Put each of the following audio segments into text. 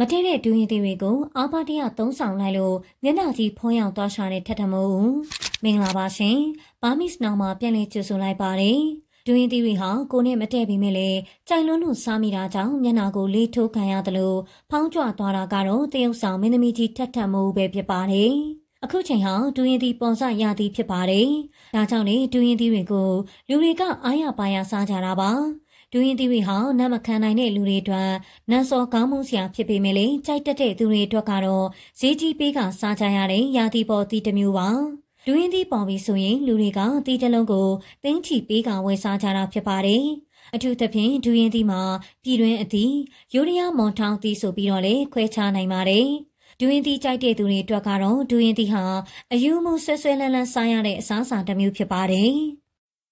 မထည့်တဲ့ဒူရင်သီတွေကိုအာပါတရသုံးဆောင်လိုက်လို့မျက်နှာကြီးဖုံးရောက်သွားရှာတဲ့ထက်ထမိုးမင်္ဂလာပါရှင်ဘာမစ်နောင်မှာပြန်လည်ကြိုဆိုလိုက်ပါတယ်ဒူရင်သီတွေဟာကိုနဲ့မတည့်ပြီးမြဲလေကြိုင်လွန်းလို့စားမိတာကြောင့်မျက်နှာကိုလေးထိုးခံရတယ်လို့ဖောင်းကြွသွားတာကတော့တရုတ်ဆောင်မင်းသမီးကြီးထက်ထမိုးပဲဖြစ်ပါတယ်အခုချိန်ဟာဒူရင်သီပေါ်စရသည်ဖြစ်ပါတယ်ဒါကြောင့်လေဒူရင်သီတွေကိုလူတွေကအားရပါရစားကြတာပါ ဒူရင်သီတွေဟာနတ်မခံနိုင်တဲ့လူတွေအတွက်နတ်စောကောင်းမှုစရာဖြစ်ပေမဲ့လေကြိုက်တတ်တဲ့သူတွေအတွက်ကတော့ဈေးကြီးပေးကစားကြရတဲ့ရာသီပေါ်တီတစ်မျိုးပါဒူရင်သီပေါ်ပြီးဆိုရင်လူတွေကတီတစ်လုံးကိုတင်းချီပေးကဝယ်စားကြတာဖြစ်ပါတယ်အထူးသဖြင့်ဒူရင်သီမှာပြည်တွင်းအသီးယူရီးယားမွန်ထောင်းသီးဆိုပြီးတော့လေခွဲခြားနိုင်ပါတယ်ဒူရင်သီကြိုက်တဲ့သူတွေအတွက်ကတော့ဒူရင်သီဟာအယူမှုဆွဲဆွဲလန်းလန်းစားရတဲ့အစားအစာတစ်မျိုးဖြစ်ပါတယ်။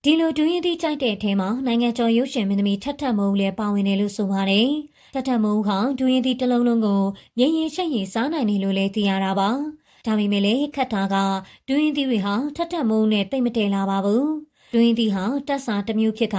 ဒီလိုဒူရင်သီကြိုက်တဲ့အထဲမှာနိုင်ငံကျော်ရုပ်ရှင်မင်းသမီးထက်ထက်မိုးလည်းပါဝင်တယ်လို့ဆိုပါတယ်။ထက်ထက်မိုးဟာဒူရင်သီတစ်လုံးလုံးကိုငရင်ရှိတ်ရင်စားနိုင်တယ်လို့လည်းသိရတာပါ။ဒါပေမဲ့လည်းခက်တာကဒူရင်သီတွေဟာထက်ထက်မိုးနဲ့တိတ်မတည့်လာပါဘူး။ဒူရင်သီဟာတက်စာတစ်မျိုးဖြစ်က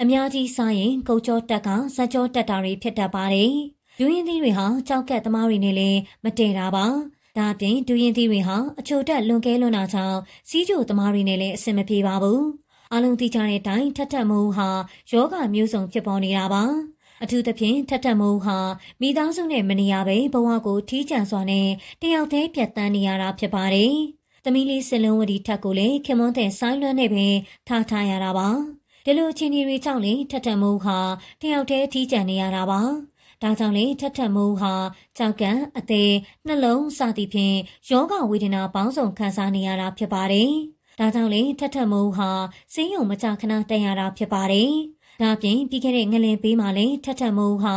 အများကြီးစားရင်ကုတ်ကြောတက်ကဇက်ကြောတက်တာတွေဖြစ်တတ်ပါတယ်။ဒူရင်သီတွေဟာကြောက်ကက်သမားတွေနဲ့လည်းမတည့်တာပါ။ဒါအပြင်ဒူရင်သီတွေဟာအချိုတက်လွန်ကဲလွန်းတာကြောင့်စီးကြိုသမားတွေနဲ့လည်းအဆင်မပြေပါဘူး။ အလုံးသိကြတဲ့အတိုင်းထက်ထက်မိုးဟာယောဂမျိုးစုံဖြစ်ပေါ်နေတာပါ။အထူးသဖြင့်ထက်ထက်မိုးဟာမိသားစုနဲ့မနေရပဲဘဝကိုထီးကျန်စွာနဲ့တယောက်တည်းပြတ်တန်းနေရတာဖြစ်ပါတယ်။သမီးလေးစလုံးဝတီထက်ကိုလည်းခင်မွန်းတဲ့ဆိုင်းလွန်းနဲ့ပဲထားထားရတာပါ။ဒီလိုအချင်းတွေကြောင့်လေထက်ထက်မိုးဟာတယောက်တည်းထီးကျန်နေရတာပါ။ဒါကြောင့်လေထက်ထက်မိုးဟာကြောက်ကန်အသေးနှလုံးစသည်ဖြင့်ယောဂဝေဒနာပေါင်းစုံခံစားနေရတာဖြစ်ပါတယ်။ ဒါကြောင့်လေထက်ထက်မိုးဟာစင်းယုံမကြခဏတက်ရတာဖြစ်ပါတယ်။ဒါပြင်ပြီးခဲ့တဲ့ငလင်ပေးမှာလေထက်ထက်မိုးဟာ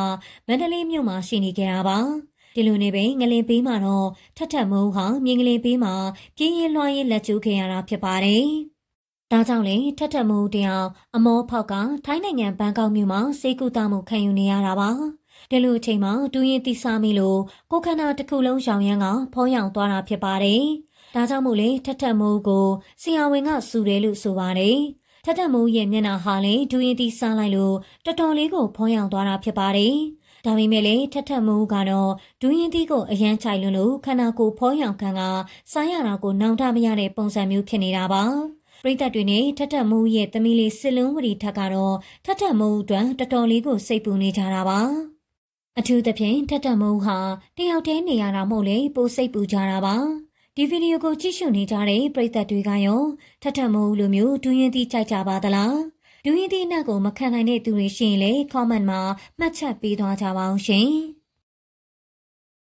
မန္တလေးမြို့မှာရှိနေကြတာပါ။ဒီလိုနေပဲငလင်ပေးမှာတော့ထက်ထက်မိုးဟာမြင်းကလေးပေးမှာပြင်းရင်လွှားရင်လက်ကျူးခဲ့ရတာဖြစ်ပါတယ်။ဒါကြောင့်လေထက်ထက်မိုးတယောက်အမောဖောက်ကထိုင်းနိုင်ငံဘန်ကောက်မြို့မှာစေကူတာမှုခံယူနေရတာပါ။ဒီလိုအချိန်မှာတူရင်တိစားမိလို့ကိုခန္ဓာတစ်ခုလုံးရောင်ရမ်းကဖုံးရောင်သွားတာဖြစ်ပါတယ်။ ဒါကြောင့်မို့လေထက်ထက်မိုးကိုဆရာဝန်ကစူတယ်လို့ဆိုပါတယ်။ထက်ထက်မိုးရဲ့မျက်နှာဟာလေဒူရင်တိစားလိုက်လို့တော်တော်လေးကိုဖုံးရောင်သွားတာဖြစ်ပါတယ်။ဒါပေမဲ့လေထက်ထက်မိုးကတော့ဒူရင်တိကိုအရန်ချိုင်လွန်းလို့ခန္ဓာကိုယ်ဖုံးရောင်ခံကစားရတာကိုနောင်တမရတဲ့ပုံစံမျိုးဖြစ်နေတာပါ။ပရိသတ်တွေနဲ့ထက်ထက်မိုးရဲ့သမီးလေးစစ်လုံးဝတီထက်ကတော့ထက်ထက်မိုးအတွက်တော်တော်လေးကိုစိတ်ပူနေကြတာပါအထူးသဖြင့်ထက်ထက်မိုးဟာတယောက်တည်းနေရတာမို့လေပိုစိတ်ပူကြတာပါ ဒီဗီဒီယိုကိုကြည့်ရှုနေကြတဲ့ပရိသတ်တွေကရောထက်ထက်မိုးလိုမျိုးဒူးရင်တီကြိုက်ကြပါသလားဒူးရင်တီအနက်ကိုမခံနိုင်တဲ့သူတွေရှိရင်လေ comment မှာမှတ်ချက်ပေးသွားကြပါအောင်ရှင်